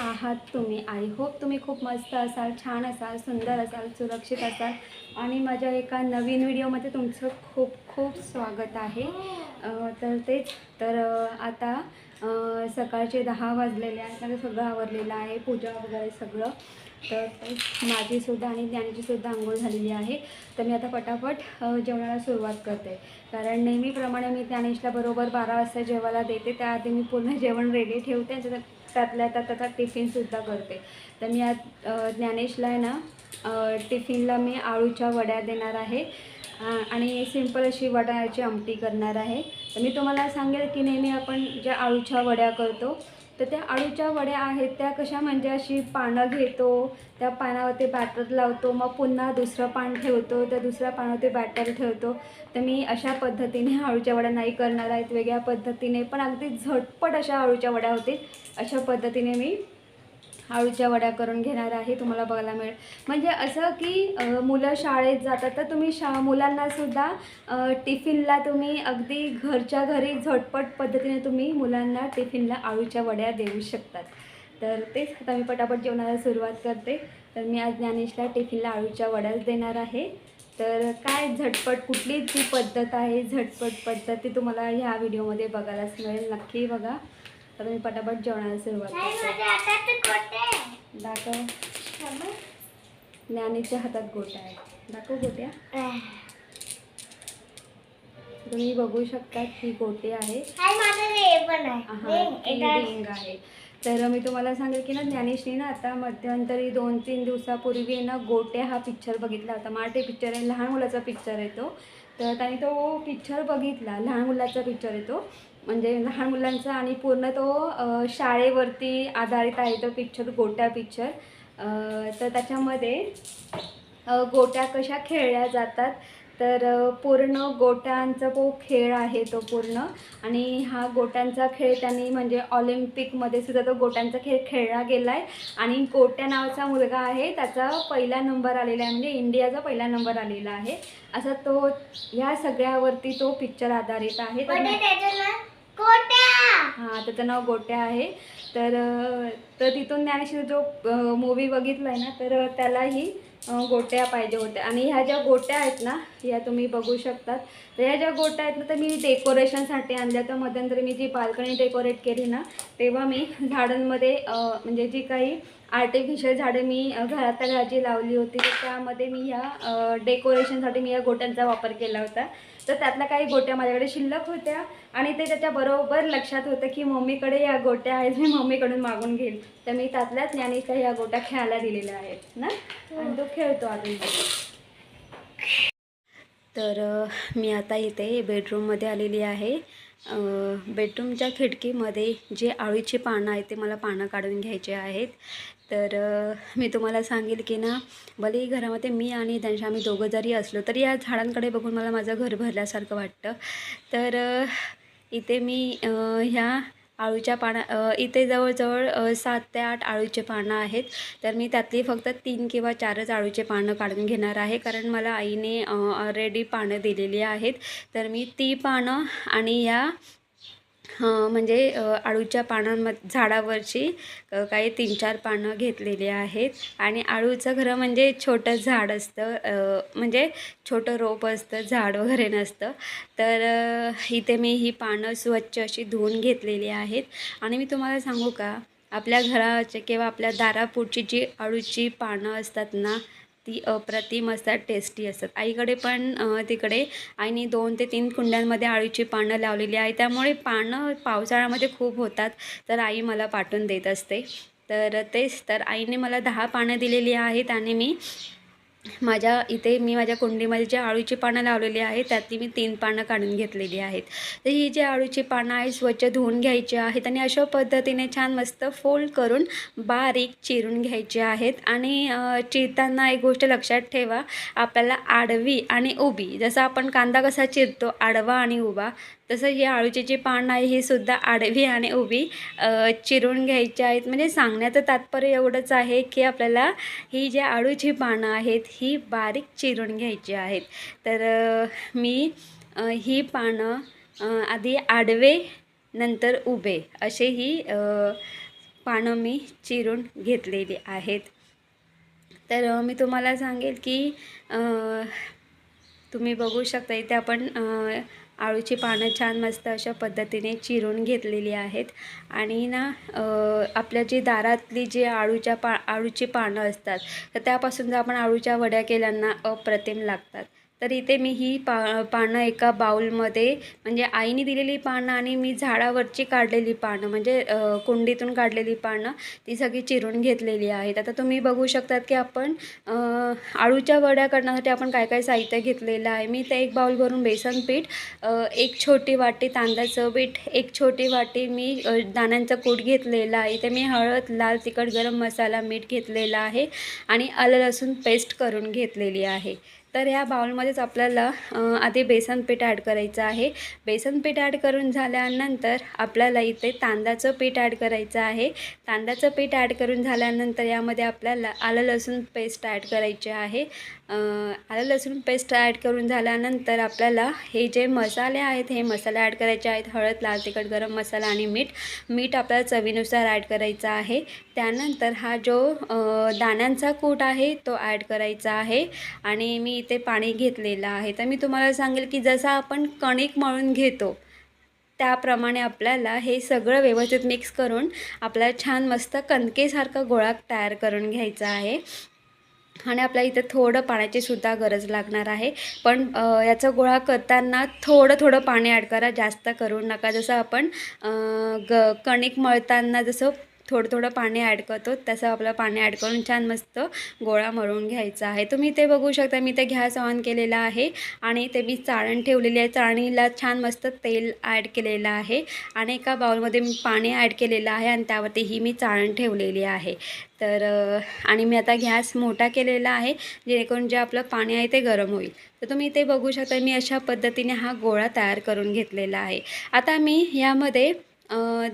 आहात तुम्ही. I hope तुम्ही खूप मस्त असाल छान असाल सुंदर असाल सुरक्षित असाल. आणि माझ्या एका नवीन व्हिडिओमध्ये तुमचं खूप खूप स्वागत आहे. तर तेच तर आता सकाळचे दहा वाजलेले आहेत. माझं सगळं आवरलेलं आहे पूजा वगैरे सगळं. तर माझीसुद्धा आणि ज्ञानीचीसुद्धा आंघोळ झालेली आहे. तर मी आता पटापट जेवणाला सुरुवात करते. कारण नेहमीप्रमाणे मी ज्ञानेशला बरोबर बारा वाजता जेवायला देते. त्याआधी मी पूर्ण जेवण रेडी ठेवते. त्यातल्या त्यात त्याचा टिफिनसुद्धा करते. तर मी आज ज्ञानेशला आहे ना टिफिनला मी आळूच्या वड्या देणार आहे. आणि सिंपल अशी वड्याची आमटी करणार आहे. तर मी तुम्हाला सांगेल की नेहमी आपण ज्या आळूच्या वड्या करतो तर त्या अळूच्या वड्या आहेत त्या कशा म्हणजे अशी पानं घेतो त्या पानावरती बॅटर लावतो मग पुन्हा दुसरं पान ठेवतो त्या दुसऱ्या पानावरती बॅटर ठेवतो. तर मी अशा पद्धतीने अळूच्या वड्या नाही करणार आहेत वेगळ्या पद्धतीने पण अगदी झटपट अशा अळूच्या वड्या होतील अशा पद्धतीने मी आळूच्या वड्या करून घेणार आहे तुम्हाला बघायला मिळेल. म्हणजे असं की मुलं शाळेत जातात तर तुम्ही शा मुलांनासुद्धा टिफिनला तुम्ही अगदी घरच्या घरी झटपट पद्धतीने तुम्ही मुलांना टिफिनला आळूच्या वड्या देऊ शकतात. तर तेच आता मी पटापट जेवणाला सुरुवात करते. तर मी आज ज्ञानेशला टिफिनला आळूच्या वड्याच देणार आहे. तर काय झटपट कुठली ती पद्धत आहे झटपट पद्धत ती तुम्हाला ह्या व्हिडिओमध्ये बघायलाच मिळेल. नक्की बघा. तर मी पटापट जेवणाला सुरुवात करते. दाखव. ज्ञानीच्या हातात गोट्या आहे दाखव गोट्या. तुम्ही बघू शकता ही गोटे आहे. हा रिंग आहे. तर मी तुम्हाला सांगेल की ना ज्ञानेशनी ना आता मध्यंतरी दोन तीन दिवसापूर्वी ना गोटे हा पिक्चर बघितला होता. मराठी पिक्चर आहे लहान मुलाचा पिक्चर आहे तो. तर त्याने तो पिक्चर बघितला. लहान मुलाचा पिक्चर आहे तो. म्हणजे लहान मुलांचा आणि पूर्ण तो शाळेवरती आधारित आहे तो पिक्चर गोट्या पिक्चर तर त्याच्यामध्ये गोट्या कशा खेळल्या जातात तर पूर्ण गोट्यांचा तो खेळ आहे तो पूर्ण. आणि हा गोट्यांचा खेळ त्यांनी म्हणजे ऑलिम्पिकमध्ये सुद्धा तो गोट्यांचा खेळ खेळला गेला आहे आणि गोट्या नावाचा मुलगा आहे त्याचा पहिला नंबर आलेला आहे म्हणजे इंडियाचा पहिला नंबर आलेला आहे. असा तो ह्या सगळ्यावरती तो पिक्चर आधारित आहे. हां त्याचं नाव गोट्या आहे. तर तर तिथून ज्ञानेश्वर जो मूवी बघितला आहे ना तर त्यालाही गोट्या पाहिजे होत्या. आणि ह्या ज्या गोट्या आहेत ना ह्या तुम्ही बघू शकतात. तर ह्या ज्या गोट्या आहेत ना तर मी डेकोरेशनसाठी आणल्या. तर मध्यंतरी मी जी बाल्कनी डेकोरेट केली ना तेव्हा मी झाडांमध्ये म्हणजे जी काही आर्टिफिशियल झाडं मी घरातल्या घराची लावली होती. तर त्यामध्ये मी ह्या डेकोरेशनसाठी मी या गोट्यांचा वापर केला होता. तर त्यातल्या काही गोट्या माझ्याकडे शिल्लक होत्या आणि ते त्याच्या बरोबर लक्षात होतं की मम्मीकडे या गोट्या आहेत मी मम्मीकडून मागून घेईल तर मी त्यातल्याच यांनी काही या गोट्या खेळायला दिलेल्या आहेत ना? आणि तो खेळतो अजून. तर मी आता इथे बेडरूममध्ये आलेली आहे. बेडरूमच्या खिडकीमध्ये जे आळूची पानं आहेत ते मला पानं काढून घ्यायचे आहेत. तर मी तुम्हाला सांगेल की ना भलेही घरामध्ये मी आणि त्यांच्या आम्ही दोघं जरी असलो तरी या झाडांकडे बघून मला माझं घर भरल्यासारखं वाटतं. तर इथे मी ह्या आळूच्या पाना इथे जवळजवळ सात ते आठ आळूचे पानं आहेत. तर मी त्यातली फक्त तीन किंवा चारच आळूचे पानं काढून घेणार आहे. कारण मला आईने ऑलरेडी पानं दिलेली आहेत. तर मी ती पानं आणि ह्या म्हणजे अळूच्या आळूच्या पानांमध्ये झाडावरची काही तीन चार पानं घेतलेली आहेत. आणि आळूचं खरं म्हणजे छोटं झाड असतं म्हणजे छोटं रोप असतं झाड वगैरे नसतं. तर इथे मी ही पानं स्वच्छ अशी धुवून घेतलेली आहेत. आणि मी तुम्हाला सांगू का? आपल्या घराचे किंवा आपल्या दारापुढची जी आळूची पानं असतात ना ती अप्रतिम असतात टेस्टी असतात. आईकडे पण तिकडे आईने दोन ते तीन कुंड्यांमध्ये आळूची पानं लावलेली आहे. त्यामुळे पानं पावसाळ्यामध्ये खूप होतात तर आई मला पाठवून देत असते. तर तेच तर आईने मला दहा पानं दिलेली आहेत आणि मी माझ्या इथे मी माझ्या कुंडीमध्ये जे आळूची पानं लावलेली आहेत त्यातली मी तीन पानं काढून घेतलेली आहेत. तर ही जी आळूची पानं आहेत स्वच्छ धुवून घ्यायची आहेत आणि अशा पद्धतीने छान मस्त फोल्ड करून बारीक चिरून घ्यायचे आहेत. आणि चिरताना एक गोष्ट लक्षात ठेवा आपल्याला आडवी आणि उभी जसं आपण कांदा कसा चिरतो आडवा आणि उभा तसं ही आळूचे जी पानं आहे ही सुद्धा आडवी आणि उभी चिरून घ्यायची आहेत. म्हणजे सांगण्याचं तात्पर्य एवढंच आहे की आपल्याला ही जी आळूची पानं आहेत ही बारीक चिरून घ्यायची आहेत. तर मी ही पानं आधी आडवे नंतर उभे असे ही पानं मी चिरून घेतलेली आहेत. तर मी तुम्हाला सांगेल की तुम्ही बघू शकता इथे आपण आळूची पानं छान मस्त अशा पद्धतीने चिरून घेतलेली आहेत. आणि ना आपल्या जी दारातली जी आळूच्या पा आळूची पानं असतात तर त्यापासून जर आपण आळूच्या वड्या केल्यांना अप्रतिम लागतात. तर इथे मी ही पा पानं एका बाऊलमध्ये म्हणजे आईने दिलेली पानं आणि मी झाडावरची काढलेली पानं म्हणजे कुंडीतून काढलेली पानं ती सगळी चिरून घेतलेली आहेत. आता तुम्ही बघू शकतात की आपण आळूच्या वड्या करण्यासाठी आपण काय काय साहित्य घेतलेलं आहे. मी ते एक बाऊल भरून बेसन पीठ एक छोटी वाटी तांदळाचं पीठ एक छोटी वाटी मी दाण्यांचा दाण्यांचं कूट घेतलेलं आहे. इथे मी हळद लाल तिखट गरम मसाला मीठ घेतलेला आहे आणि आलं लसूण पेस्ट करून घेतलेली आहे. तर या बाउलमध्येच आपल्याला आधी बेसन पीठ ॲड करायचं आहे. बेसन पीठ ॲड करून झाल्यानंतर आपल्याला इथे तांदळाचं पीठ ॲड करायचं आहे. तांदळाचं पीठ ॲड करून झाल्यानंतर यामध्ये आपल्याला आलं लसूण पेस्ट ॲड करायचे आहे. आलं लसूण पेस्ट ॲड करून झाल्यानंतर आपल्याला हे जे मसाले आहेत हे मसाले ॲड करायचे आहेत. हळद लाल तिखट गरम मसाला आणि मीठ. मीठ आपल्याला चवीनुसार ॲड करायचा आहे. त्यानंतर हा जो दाण्यांचा कूट आहे तो ॲड करायचा आहे. आणि मी इथे पाणी घेतलेलं आहे. तर मी तुम्हाला सांगेल की जसं आपण कणिक मळून घेतो त्याप्रमाणे आपल्याला हे सगळं व्यवस्थित मिक्स करून आपल्याला छान मस्त कणकेसारखा गोळा तयार करून घ्यायचा आहे. आणि आपल्या इथं थोडं पाण्याची सुद्धा गरज लागणार आहे. पण याचा गोळा करताना थोडं थोडं पाणी ॲड करा. जास्त करू नका. जसं आपण ग कणिक मळताना जसं थोडं थोडं पाणी ॲड करतो. तसं आपलं पाणी ॲड करून छान मस्त गोळा मळून घ्यायचा आहे. तुम्ही ते बघू शकता मी ते गॅस ऑन केलेला आहे आणि ते मी चाळण ठेवलेली आहे. चाळणीला छान मस्त तेल ॲड केलेलं आहे आणि एका बाउलमध्ये मी पाणी ॲड केलेलं आहे आणि त्यावरती ही मी चाळण ठेवलेली आहे. तर आणि मी आता गॅस मोठा केलेला आहे जेणेकरून जे आपलं पाणी आहे ते गरम होईल. तर तुम्ही ते बघू शकता मी अशा पद्धतीने हा गोळा तयार करून घेतलेला आहे. आता मी यामध्ये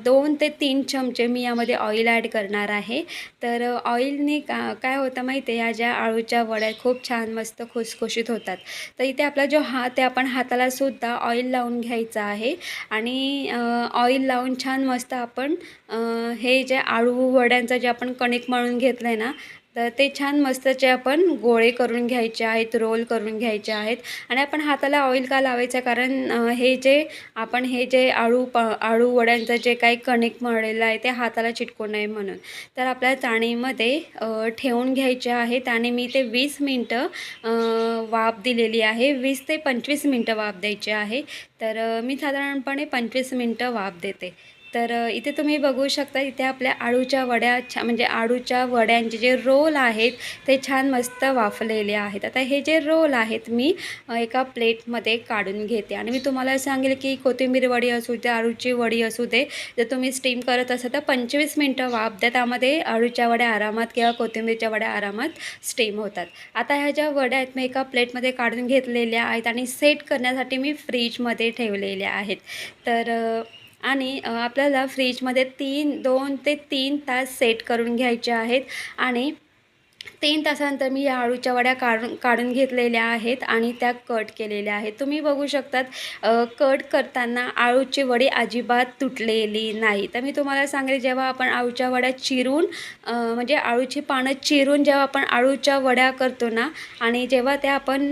दोन ते तीन चमचे मी यामध्ये ऑइल ॲड करणार आहे. तर ऑइलने का काय होतं माहिती आहे? या ज्या आळूच्या वड्या खूप छान मस्त खुसखुशीत होतात. तर इथे आपला जो हात आहे आपण हाताला सुद्धा ऑइल लावून घ्यायचा आहे. आणि ऑइल लावून छान मस्त आपण हे जे आळू वड्यांचं जे आपण कणिक मळून घेतलं आहे ना तर ते छान मस्तचे आपण गोळे करून घ्यायचे आहेत रोल करून घ्यायचे आहेत. आणि आपण हाताला ऑइल का लावायचं? कारण हे जे आपण हे जे आळू प आळू वड्यांचं जे काही कणिक मळलेलं आहे ते हाताला चिटकू नये म्हणून. तर आपल्या चाणीमध्ये ठेवून घ्यायचे आहेत आणि मी ते वीस मिनटं वाफ दिलेली आहे. वीस ते पंचवीस मिनटं वाफ द्यायची आहे. तर मी साधारणपणे पंचवीस मिनटं वाफ देते. तर इथे तुम्ही बघू शकता इथे आपल्या आळूच्या वड्या छा म्हणजे आळूच्या वड्यांचे जे रोल आहेत ते छान मस्त वाफलेले आहेत. आता हे जे रोल आहेत मी एका प्लेटमध्ये काढून घेते. आणि मी तुम्हाला सांगेल की कोथिंबीर वडी असू दे आळूची वडी असू दे जर तुम्ही स्टीम करत असाल तर पंचवीस मिनटं वाफ द्या. त्यामध्ये आळूच्या वड्या आरामात किंवा कोथिंबीरच्या वड्या आरामात स्टीम होतात. आता ह्या ज्या वड्या आहेत मी एका प्लेटमध्ये काढून घेतलेल्या आहेत आणि सेट करण्यासाठी मी फ्रीजमध्ये ठेवलेल्या आहेत. तर आणि आपल्याला फ्रीजमध्ये तीन दोन ते तीन तास सेट करून घ्यायचे आहेत. आणि तीन तासानंतर मी या आळूच्या वड्या काढून काढून घेतलेल्या आहेत आणि त्या कट केलेल्या आहेत. तुम्ही बघू शकतात कट करताना आळूची वडी अजिबात तुटलेली नाही तर मी तुम्हाला सांगेल जेव्हा आपण आळूच्या वड्या चिरून म्हणजे आळूची पानं चिरून जेव्हा आपण आळूच्या वड्या करतो ना आणि जेव्हा त्या आपण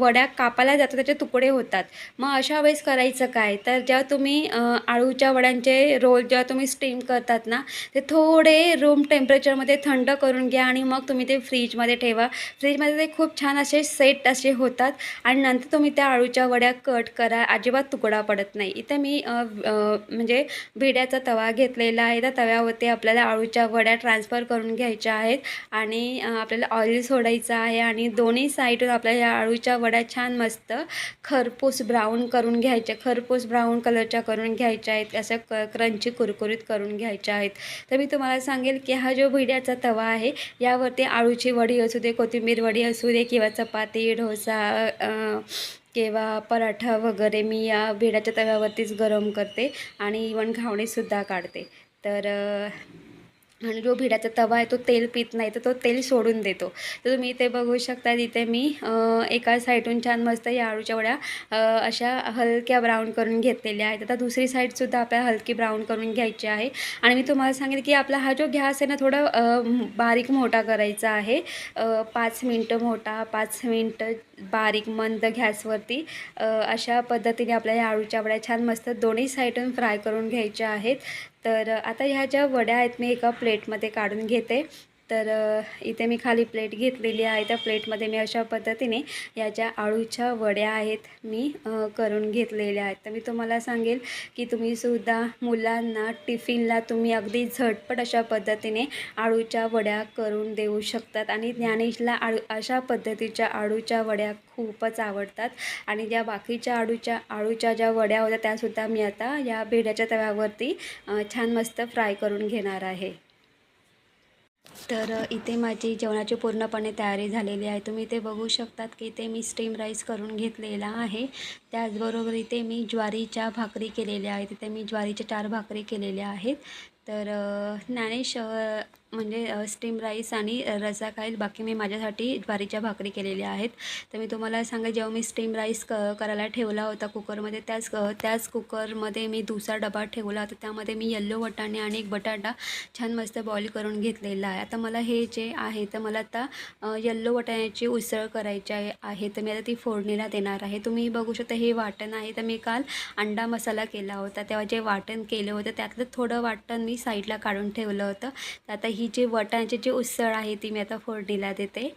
वड्या कापायला जातो त्याचे तुकडे होतात. मग अशा वेळेस करायचं काय? तर जेव्हा तुम्ही आळूच्या वड्यांचे रोल जेव्हा तुम्ही स्टीम करतात ना ते थोडे रूम टेम्परेचरमध्ये थंड करून घ्या आणि मग तुम्ही ते फ्रीजमध्ये ठेवा. फ्रीजमध्ये ते खूप छान असे सेट असे होतात आणि नंतर तुम्ही त्या आळूच्या वड्या कट करा. अजिबात तुकडा पडत नाही. इथं मी म्हणजे भिड्याचा तवा घेतलेला आहे. त्या तव्यावरती आपल्याला आळूच्या वड्या ट्रान्सफर करून घ्यायच्या आहेत आणि आपल्याला ऑइल सोडायचं आहे आणि दोन्ही साईडून आपल्याला या आळूच्या वड्या छान मस्त खरपूस ब्राऊन करून घ्यायच्या खरपूस ब्राऊन कलरच्या करून घ्यायच्या आहेत. अशा क क्रंची कुरकुरीत करून घ्यायच्या आहेत. तर मी तुम्हाला सांगेल की हा जो भिड्याचा तवा आहे यावरती आळूची वडी असू दे कोथिंबीर वडी असू दे किंवा चपाती डोसा किंवा पराठा वगैरे मी या भेडाच्या तव्यावरतीच गरम करते आणि इवन घावणीसुद्धा काढते. तर आणि जो भिडाचा तवा आहे तो तेल पित नाही तर तो तेल सोडून देतो. तर तुम्ही इथे बघू शकता इथे मी एका साईडून छान मस्त या आळूच्या वड्या अशा हलक्या ब्राऊन करून घेतलेल्या आहेत. आता दुसरी साईडसुद्धा आपल्याला हलकी ब्राऊन करून घ्यायची आहे. आणि मी तुम्हाला सांगेन की आपला हा जो गॅस आहे ना थोडा बारीक मोठा करायचा आहे. पाच मिनटं मोठा पाच मिनटं बारीक मंद गॅसवरती अशा पद्धतीने आपल्या या आळूच्या वड्या छान मस्त दोन्ही साईडून फ्राय करून घ्यायच्या आहेत. तर आता ह्या ज्या वड्या आहेत मी एका प्लेटमध्ये काढून घेते. तर इथे मी खाली प्लेट घेतलेली आहे. त्या प्लेटमध्ये मी अशा पद्धतीने या ज्या आळूच्या वड्या आहेत मी करून घेतलेल्या आहेत. तर मी तुम्हाला सांगेल की तुम्ही सुद्धा मुलांना टिफिनला तुम्ही अगदी झटपट अशा पद्धतीने आळूच्या वड्या करून देऊ शकतात. आणि ज्ञानेशला आळू अशा पद्धतीच्या आळूच्या वड्या खूपच आवडतात. आणि ज्या बाकीच्या आळूच्या आळूच्या ज्या वड्या होत्या त्यासुद्धा मी आता या भेड्याच्या तव्यावरती छान मस्त फ्राय करून घेणार आहे. तर इथे माझी जेवणाची पूर्णपणे तयारी झालेली आहे. तुम्ही इथे बघू शकतात की इथे मी स्टीम राईस करून घेतलेला आहे. त्याचबरोबर इथे मी ज्वारीच्या भाकरी केलेल्या आहेत. इथे मी ज्वारीच्या चार भाकरी केलेल्या आहेत. तर ज्ञानेश म्हणजे स्टीम राईस आणि रसा खाईल. बाकी मी माझ्यासाठी ज्वारीच्या भाकरी केलेल्या आहेत. तर मी तुम्हाला सांगा जेव्हा मी स्टीम राईस क करायला ठेवला होता कुकरमध्ये त्याच त्याच कुकरमध्ये मी दुसरा डबा ठेवला होता. त्यामध्ये मी येल्लो वटाणे आणि एक बटाटा छान मस्त बॉईल करून घेतलेला आहे. आता मला हे जे आहे तर मला आता यल्लो येल्लो वटाण्याची उसळ करायची आहे आहे. तर मी आता ती फोडणीला देणार आहे. तुम्ही बघू शकता हे वाटण आहे. तर मी काल अंडा मसाला केला होता. तेव्हा जे वाटण केलं होतं त्यातलं थोडं वाटण मी साईडला काढून ठेवलं होतं. तर आता ही जी वटाण्याची जी उसळ आहे ती मी आता फोडणीला देते.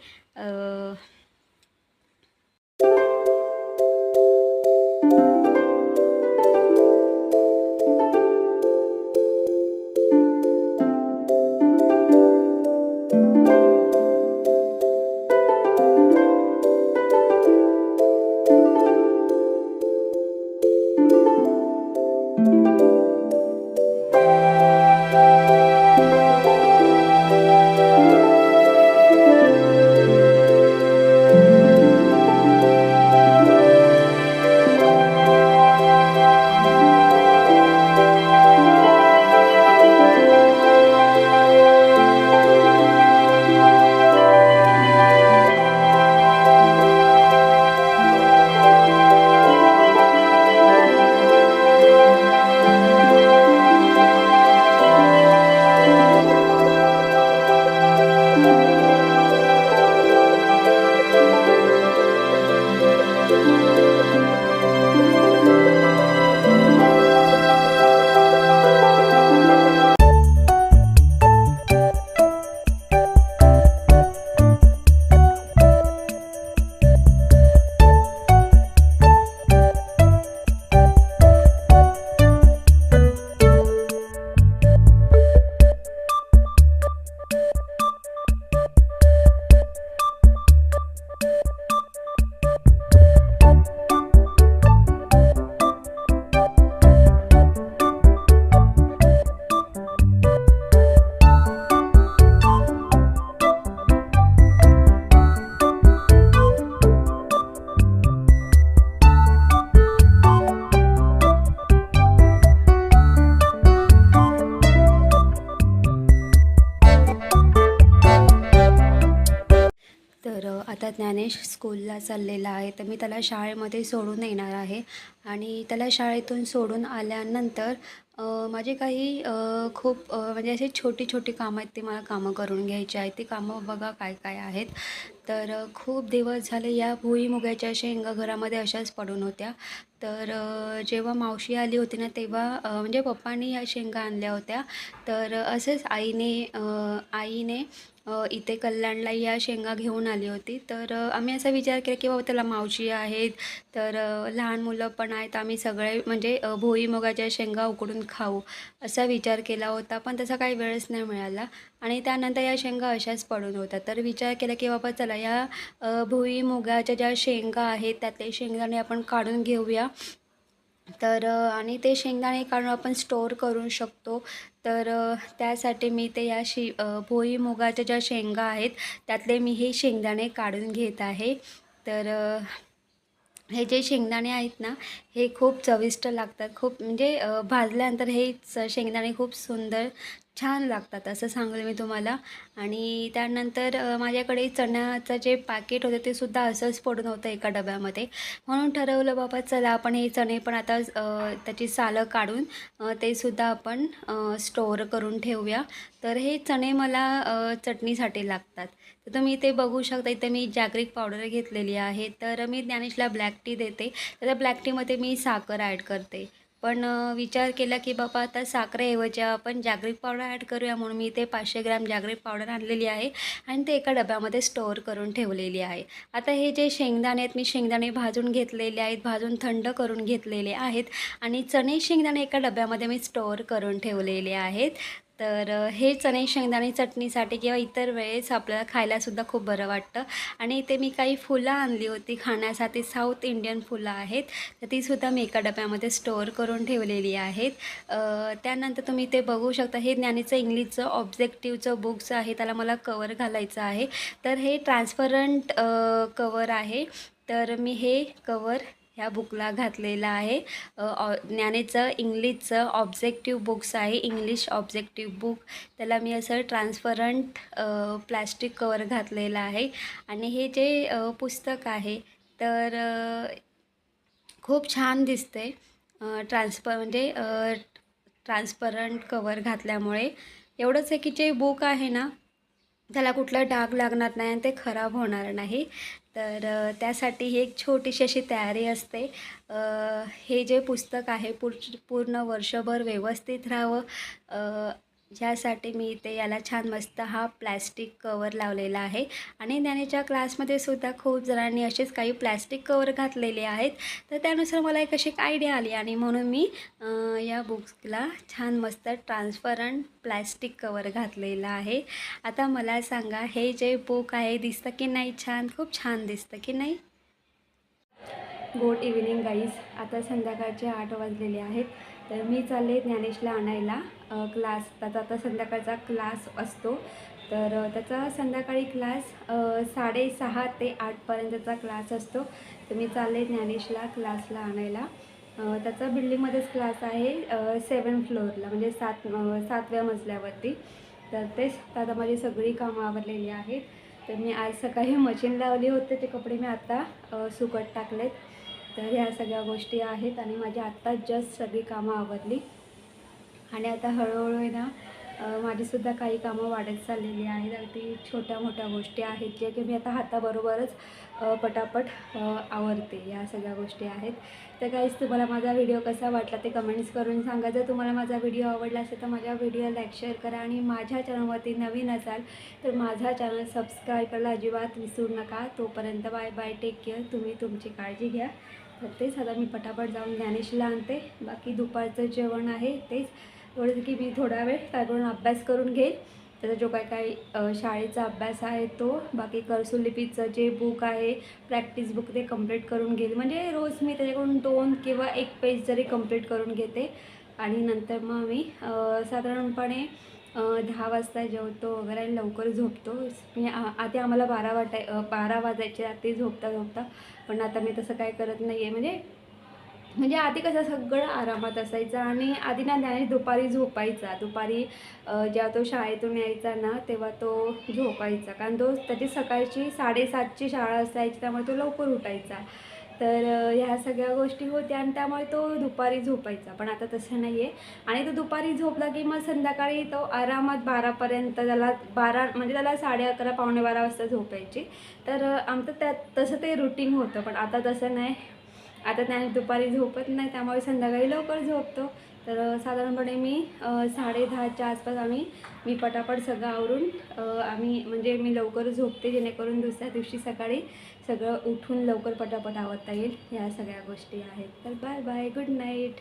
स्कूलला चाललेला आहे तर मी त्याला शाळेमध्ये सोडून येणार आहे. आणि त्याला शाळेतून सोडून आल्यानंतर माझे काही खूप म्हणजे असे छोटी छोटी कामं आहेत ती मला कामं करून घ्यायची आहेत. ती कामं बघा काय काय आहेत. तर खूप दिवस झाले या भुईमुगाच्या शेंगा घरामध्ये अशाच पडून होत्या. तर जेव्हा मावशी आली होती ना तेव्हा म्हणजे पप्पांनी या शेंगा आणल्या होत्या. तर असेच असंच आईने आईने इथे कल्याणला या शेंगा घेऊन आली होती. तर आम्ही असा विचार केला की बाबा त्याला मावशी आहेत. तर लहान मुलं पण आहेत. आम्ही सगळे म्हणजे अ, भुईमुगाच्या शेंगा उकडून खाऊ असा विचार केला होता. पण तसा काही वेळच नाही मिळाला. आणि त्यानंतर या शेंगा अशाच पडून होत्या. तर विचार केला की बाबा चला या अ, भुईमुगाच्या ज्या शेंगा आहेत त्यातले शेंगदाणे आपण काढून घेऊया. तर आणि ते शेंगदाणे काढून आपण स्टोअर करू शकतो. तर त्यासाठी मी ते या शे अ, भुईमुगाच्या ज्या शेंगा आहेत त्यातले मी हे शेंगदाणे काढून घेत आहे. तर हे जे शेंगदाणे आहेत ना हे खूप चविष्ट लागतात. खूप म्हणजे भाजल्यानंतर हे च शेंगदाणे खूप सुंदर छान लागतात असं सांगेल मी तुम्हाला. आणि त्यानंतर माझ्याकडे चण्याचं जे पॅकेट होतं ते सुद्धा असंच पडून होतं एका डब्यामध्ये. म्हणून ठरवलं बाबा चला आपण हे चणे पण आता त्याची सालं काढून ते सुद्धा आपण स्टोअर करून ठेवूया. तर हे चणे मला चटणीसाठी लागतात. तर तुम्ही ते बघू शकता इथे मी जॅगरिक पावडर घेतलेली आहे. तर मी ज्ञानेशला ब्लॅक टी देते. तर त्या ब्लॅक टीमध्ये मी साखर ॲड करते. पण विचार केला की बाबा आता साखरेऐवजी आपण जागरिक पावडर ॲड करूया म्हणून मी इथे पाचशे ग्रॅम जागरिक पावडर आणलेली आहे आणि ते एका डब्यामध्ये स्टोअर करून ठेवलेली आहे. आता हे जे शेंगदाणे आहेत मी शेंगदाणे भाजून घेतलेले आहेत भाजून थंड करून घेतलेले आहेत आणि चणे शेंगदाणे एका डब्यामध्ये मी स्टोअर करून ठेवलेले आहेत. तर हे चणे शेंगदाणे चटणीसाठी किंवा इतर वेळेस आपल्याला खायलासुद्धा खूप बरं वाटतं. आणि इथे मी काही फुलं आणली होती खाण्यासाठी. साऊथ इंडियन फुलं आहेत. तर तीसुद्धा मी एका डब्यामध्ये स्टोअर करून ठेवलेली आहेत. त्यानंतर तुम्ही ते बघू शकता हे ज्ञानीचं इंग्लिशचं ऑब्जेक्टिव्हचं बुक्स आहे. त्याला मला कवर घालायचं आहे. तर हे ट्रान्सपरंट कवर आहे. तर मी हे कवर ह्या बुकला घातलेलं आहे. ऑ ज्ञानेचं इंग्लिशचं ऑब्जेक्टिव्ह बुक्स आहे. English objective book. त्याला मी असं ट्रान्सपरंट प्लॅस्टिक कवर घातलेलं आहे. आणि हे जे पुस्तक आहे तर खूप छान दिसते ट्रान्सपर म्हणजे ट्रान्सपरंट कवर घातल्यामुळे. एवढंच आहे की जे बुक आहे ना त्याला कुठला डाग लागणार नाही आणि ते खराब होणार नाही. तर त्यासाठी ही एक छोटीशी अशी तयारी असते. हे जे पुस्तक आहे पुर पूर्ण वर्षभर व्यवस्थित राहावं. ज्यासाठी मी इथे याला छान मस्त हा प्लॅस्टिक कवर लावलेला आहे. आणि ज्ञानेच्या क्लासमध्ये सुद्धा खूप जणांनी असेच काही प्लॅस्टिक कवर घातलेले आहेत तर त्यानुसार मला एक अशी एक आयडिया आली आणि म्हणून मी या बुक्सला छान मस्त ट्रान्सपरंट प्लॅस्टिक कवर घातलेलं आहे. आता मला सांगा हे जे बुक आहे दिसतं की नाही छान? खूप छान दिसतं की नाही? Good evening guys. आता संध्याकाळचे आठ वाजलेले आहेत. तर मी चालले ज्ञानेशला आणायला क्लास. त्याचा आता संध्याकाळचा क्लास असतो. तर त्याचा संध्याकाळी क्लास साडेसहा ते आठपर्यंतचा क्लास असतो. तर मी चालले ज्ञानेशला क्लासला आणायला. त्याचा बिल्डिंगमध्येच क्लास आहे सेवन फ्लोअरला म्हणजे सात सातव्या मजल्यावरती. तर तेच आता माझी सगळी कामं आवरलेली आहेत. तर मी आज सकाळी मशीन लावली होते. ते कपडे मी आत्ता सुकट टाकलेत. तर ह्या सगळ्या गोष्टी आहेत आणि माझी आत्ताच जस्ट सगळी कामं आवडली आणि आता हळूहळू आहे ना माझीसुद्धा काही कामं वाढत चाललेली आहेत. अगदी छोट्या मोठ्या गोष्टी आहेत जे की मी आता हाताबरोबरच पटापट आवडते आवरते. या सगळ्या गोष्टी आहेत. तर काहीच तुम्हाला माझा व्हिडिओ कसा वाटला ते कमेंट्स करून सांगा. जर तुम्हाला माझा व्हिडिओ आवडला असेल तर माझ्या व्हिडिओ लाईक शेअर करा आणि माझ्या चॅनलवरती नवीन असाल तर माझा चॅनल सबस्क्राईब करायला अजिबात विसरू नका. तोपर्यंत बाय बाय टेक केअर तुम्ही तुमची काळजी घ्या. तर तेच आता मी पटापट जाऊन ज्ञानेशला आणते. बाकी दुपारचं जेवण आहे तेच. एवढंच की मी थोडा वेळ काय करून अभ्यास करून घेईल. त्याचा जो काय काही शाळेचा अभ्यास आहे तो. बाकी करसुलिपीचं जे बुक आहे प्रॅक्टिस बुक ते कंप्लीट करून घेईल. म्हणजे रोज मी त्याच्याकडून दोन किंवा एक पेज जरी कंप्लीट करून घेते. आणि नंतर मग मी साधारणपणे दहा वाजता जेवतो वगैरे आणि लवकर झोपतो. मी आधी आम्हाला बारा वाटाय बारा वाजायचे रात्री झोपता झोपता. पण आता मी तसं काय करत नाही आहे म्हणजे म्हणजे आधी कसं सगळं आरामात असायचं आणि आधी ना त्याने दुपारी झोपायचा. दुपारी जेव्हा तो शाळेतून यायचा ना तेव्हा तो झोपायचा. कारण तो त्याची सकाळची साडेसातची शाळा असायची त्यामुळे तो लवकर उठायचा. तर ह्या सगळ्या गोष्टी होत्या आणि त्यामुळे तो दुपारी झोपायचा पण आता तसं नाही आहे आणि तो दुपारी झोपला की मग संध्याकाळी तो आरामात बारापर्यंत त्याला बारा म्हणजे त्याला साडे अकरा पावणे बारा वाजता झोपायची. तर आमचं त्यात तसं ते रुटीन होतं पण आता तसं नाही. आता त्याने दुपारी झोपत नाही त्यामुळे संध्याकाळी लवकर झोपतो. तर साधारणपणे मी साडे दहाच्या आसपास आम्ही मी पटापट सगळं आवरून आम्ही म्हणजे मी लवकर झोपते जेणेकरून दुसऱ्या दिवशी सकाळी सगळं उठून लवकर पटापट आवरता येईल ह्या सगळ्या गोष्टी आहेत. तर बाय बाय गुड नाईट.